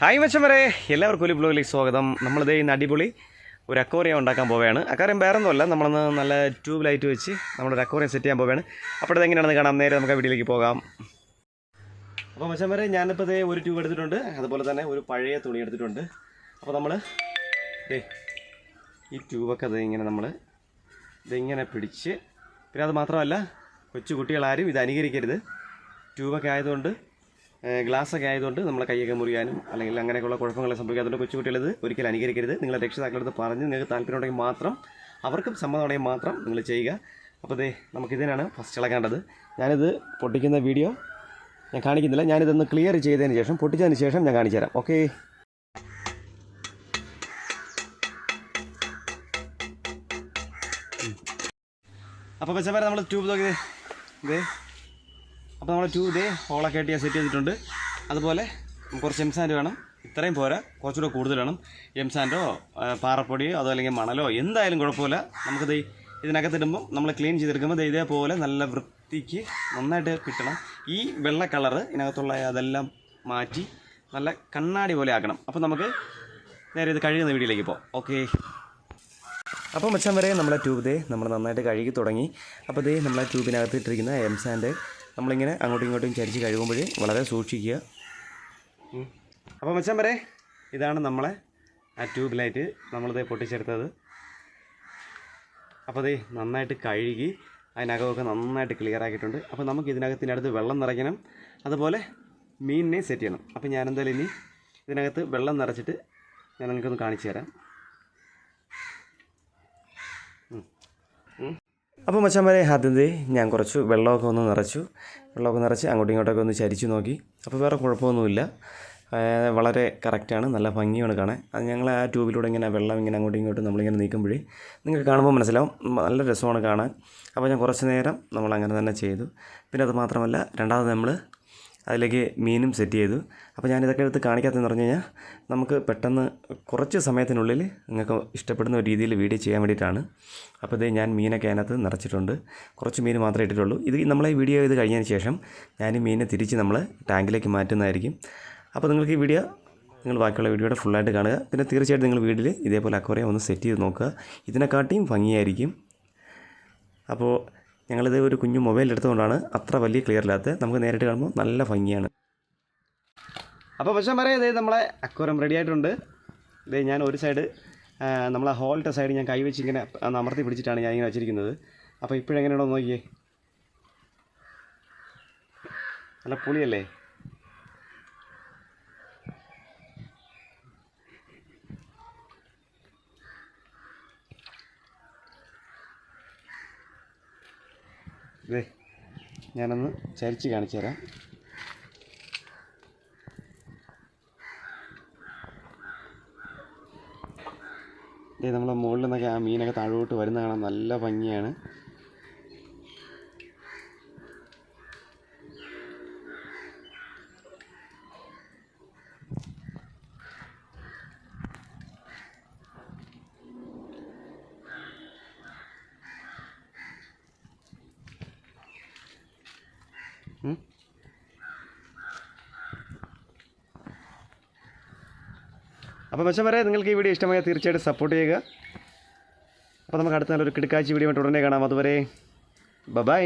Hi മച്ചം വരെ എല്ലാവർക്കും ഒരു ബ്ലോഗിലേക്ക് സ്വാഗതം. നമ്മളിതേ ഇന്ന് അടിപൊളി ഒരു അക്വോറിയം ഉണ്ടാക്കാൻ പോവുകയാണ്. അക്വോറിയം വേറെ ഒന്നുമല്ല നമ്മളൊന്ന് നല്ല ട്യൂബ് ലൈറ്റ് വെച്ച് നമ്മളൊരു അക്വോറിയം സെറ്റ് ചെയ്യാൻ പോവുകയാണ്. അപ്പോൾ ഇതെങ്ങനെയാണെന്ന് കാണാം. നേരെ നമുക്ക് വീട്ടിലേക്ക് പോകാം. അപ്പോൾ മച്ചം വരെ ഞാനിപ്പോൾ ഇതേ ഒരു ട്യൂബ് എടുത്തിട്ടുണ്ട്. അതുപോലെ തന്നെ ഒരു പഴയ തുണി എടുത്തിട്ടുണ്ട്. അപ്പോൾ നമ്മൾ ഈ ട്യൂബൊക്കെ അത് ഇങ്ങനെ നമ്മൾ ഇതിങ്ങനെ പിടിച്ച് പിന്നെ അത് മാത്രമല്ല കൊച്ചു കുട്ടികളാരും ഇത് അനുകരിക്കരുത്. ട്യൂബൊക്കെ ആയതുകൊണ്ട് ഗ്ലാസ് ഒക്കെ ആയതുകൊണ്ട് നമ്മളെ കൈയൊക്കെ മുറിയാനും അല്ലെങ്കിൽ അങ്ങനെയൊക്കെയുള്ള കുഴപ്പങ്ങളെ സംഭവിക്കാത്തതുകൊണ്ട് കൊച്ചുകുട്ടികളത് ഒരിക്കലും അനുകരിക്കരുത്. നിങ്ങളെ രക്ഷിതാക്കളടുത്ത് പറഞ്ഞ് നിങ്ങൾക്ക് താല്പര്യമുണ്ടെങ്കിൽ മാത്രം അവർക്കും സമ്മതമുണ്ടെങ്കിൽ മാത്രം നിങ്ങൾ ചെയ്യുക. അപ്പോൾ ദേ നമുക്കിതിനാണ് ഫസ്റ്റ് ഇളക്കേണ്ടത് ഞാനിത് പൊട്ടിക്കുന്ന വീഡിയോ ഞാൻ കാണിക്കുന്നില്ല. ഞാനിതൊന്ന് ക്ലിയർ ചെയ്തതിന് ശേഷം പൊട്ടിച്ചതിന് ശേഷം ഞാൻ കാണിച്ചു തരാം. ഓക്കെ അപ്പോൾ പച്ചമാരെ നമ്മൾ ട്യൂബ് നോക്കിയത് ഇതേ അപ്പോൾ നമ്മൾ ട്യൂബ് ഇതേ ഹോളൊക്കെ ആയിട്ട് ഞാൻ സെറ്റ് ചെയ്തിട്ടുണ്ട്. അതുപോലെ കുറച്ച് എംസാൻഡ് വേണം. ഇത്രയും പോരാ. കുറച്ചുകൂടെ കൂടുതൽ വേണം. എംസാൻഡോ പാറപ്പൊടിയോ അതോ അല്ലെങ്കിൽ മണലോ എന്തായാലും കുഴപ്പമില്ല. നമുക്കിത് ഇതിനകത്ത് ഇതിനകത്തിടുമ്പോൾ നമ്മൾ ക്ലീൻ ചെയ്തെടുക്കുമ്പോൾ ഇതേപോലെ നല്ല വൃത്തിക്ക് നന്നായിട്ട് കിട്ടണം. ഈ വെള്ള കളറ് ഇതിനകത്തുള്ള അതെല്ലാം മാറ്റി നല്ല കണ്ണാടി പോലെ ആക്കണം. അപ്പോൾ നമുക്ക് നേരെ ഇത് കഴുകുന്ന വീഡിയോയിലേക്ക് പോകാം ഓക്കെ. അപ്പോൾ മച്ചാൻ വരെ നമ്മളെ ട്യൂബ് ദേ നമ്മൾ നന്നായിട്ട് കഴുകി തുടങ്ങി. അപ്പോൾ ദേ നമ്മളെ ട്യൂബിനകത്ത് ഇട്ടിരിക്കുന്ന എംസാൻഡ് നമ്മളിങ്ങനെ അങ്ങോട്ടും ഇങ്ങോട്ടും ചരിച്ച് കഴുകുമ്പോൾ വളരെ സൂക്ഷിക്കുക. അപ്പോൾ മച്ചാൻ വരെ ഇതാണ് നമ്മളെ ആ ട്യൂബ് ലൈറ്റ് നമ്മളിത് പൊട്ടിച്ചെടുത്തത്. അപ്പോൾ അതേ നന്നായിട്ട് കഴുകി അതിനകമൊക്കെ നന്നായിട്ട് ക്ലിയർ ആക്കിയിട്ടുണ്ട്. അപ്പോൾ നമുക്ക് ഇതിനകത്തിനടുത്ത് വെള്ളം നിറയ്ക്കണം. അതുപോലെ മീനിനെ സെറ്റ് ചെയ്യണം. അപ്പോൾ ഞാനെന്തായാലും ഇനി ഇതിനകത്ത് വെള്ളം നിറച്ചിട്ട് ഞാൻ നിങ്ങൾക്കൊന്ന് കാണിച്ചു തരാം. അപ്പോൾ മച്ചന്മാരെ ആദ്യത്തെ ഞാൻ കുറച്ച് വെള്ളമൊക്കെ ഒന്ന് നിറച്ചു. വെള്ളമൊക്കെ നിറച്ച് അങ്ങോട്ടും ഇങ്ങോട്ടൊക്കെ ഒന്ന് ചരിച്ചു നോക്കി. അപ്പോൾ വേറെ കുഴപ്പമൊന്നുമില്ല. വളരെ കറക്റ്റാണ് നല്ല ഭംഗിയാണ് കാണാൻ. അത് ഞങ്ങൾ ആ ട്യൂബിലൂടെ ഇങ്ങനെ വെള്ളം ഇങ്ങനെ അങ്ങോട്ടും ഇങ്ങോട്ടും നമ്മളിങ്ങനെ നീക്കുമ്പോഴേ നിങ്ങൾക്ക് കാണുമ്പോൾ മനസ്സിലാവും. നല്ല രസമാണ് കാണാൻ. അപ്പോൾ ഞാൻ കുറച്ച് നേരം നമ്മൾ അങ്ങനെ തന്നെ ചെയ്തു. പിന്നെ അത് മാത്രമല്ല രണ്ടാമത് നമ്മൾ അതിലേക്ക് മീനും സെറ്റ് ചെയ്തു. അപ്പോൾ ഞാനിതൊക്കെ എടുത്ത് കാണിക്കാത്തതെന്ന് പറഞ്ഞു കഴിഞ്ഞാൽ നമുക്ക് പെട്ടെന്ന് കുറച്ച് സമയത്തിനുള്ളിൽ നിങ്ങൾക്ക് ഇഷ്ടപ്പെടുന്ന ഒരു രീതിയിൽ വീഡിയോ ചെയ്യാൻ വേണ്ടിയിട്ടാണ്. അപ്പോൾ ഇതേ ഞാൻ മീനൊക്കെ അതിനകത്ത് നിറച്ചിട്ടുണ്ട്. കുറച്ച് മീൻ മാത്രമേ ഇട്ടിട്ടുള്ളൂ. ഇത് നമ്മളെ വീഡിയോ ഇത് കഴിഞ്ഞതിന് ശേഷം ഞാൻ മീനെ തിരിച്ച് നമ്മൾ ടാങ്കിലേക്ക് മാറ്റുന്നതായിരിക്കും. അപ്പോൾ നിങ്ങൾക്ക് ഈ വീഡിയോ നിങ്ങൾ ബാക്കിയുള്ള വീഡിയോയുടെ ഫുള്ളായിട്ട് കാണുക. പിന്നെ തീർച്ചയായിട്ടും നിങ്ങൾ വീട്ടിൽ ഇതേപോലെ അക്വറിയം ഒന്ന് സെറ്റ് ചെയ്ത് നോക്കുക. ഇതിനെക്കാട്ടിയും ഭംഗിയായിരിക്കും. അപ്പോൾ ഞങ്ങളിത് ഒരു കുഞ്ഞു മൊബൈൽ എടുത്തുകൊണ്ടാണ് അത്ര വലിയ ക്ലിയർ ഇല്ലാത്തത്. നമുക്ക് നേരിട്ട് കാണുമ്പോൾ നല്ല ഭംഗിയാണ്. അപ്പോൾ പക്ഷേ പറയാം ഇതേ നമ്മളെ അക്വറിയം റെഡി ആയിട്ടുണ്ട്. ഇതേ ഞാൻ ഒരു സൈഡ് നമ്മളെ ഹോളിന്റെ സൈഡ് ഞാൻ കൈവച്ച് ഇങ്ങനെ അമർത്തി പിടിച്ചിട്ടാണ് ഞാൻ ഇങ്ങനെ വെച്ചിരിക്കുന്നത്. അപ്പോൾ ഇപ്പോഴെങ്ങനെയാണോ നോക്കിയേ. നല്ല പുളിയല്ലേ? ഇതേ ഞാനൊന്ന് ചരിച്ച് കാണിച്ചു തരാം. ഇതേ നമ്മളെ മുകളിൽ നിന്നൊക്കെ ആ മീനൊക്കെ താഴോട്ട് വരുന്ന കാണാൻ നല്ല ഭംഗിയാണ്. അപ്പോൾ മെച്ചം വരെ നിങ്ങൾക്ക് ഈ വീഡിയോ ഇഷ്ടമായ തീർച്ചയായിട്ടും സപ്പോർട്ട് ചെയ്യുക. അപ്പോൾ നമുക്ക് അടുത്ത നല്ലൊരു കിടക്കാഴ്ച വീഡിയോ ഉടനെ കാണാം. അതുവരെ ബൈ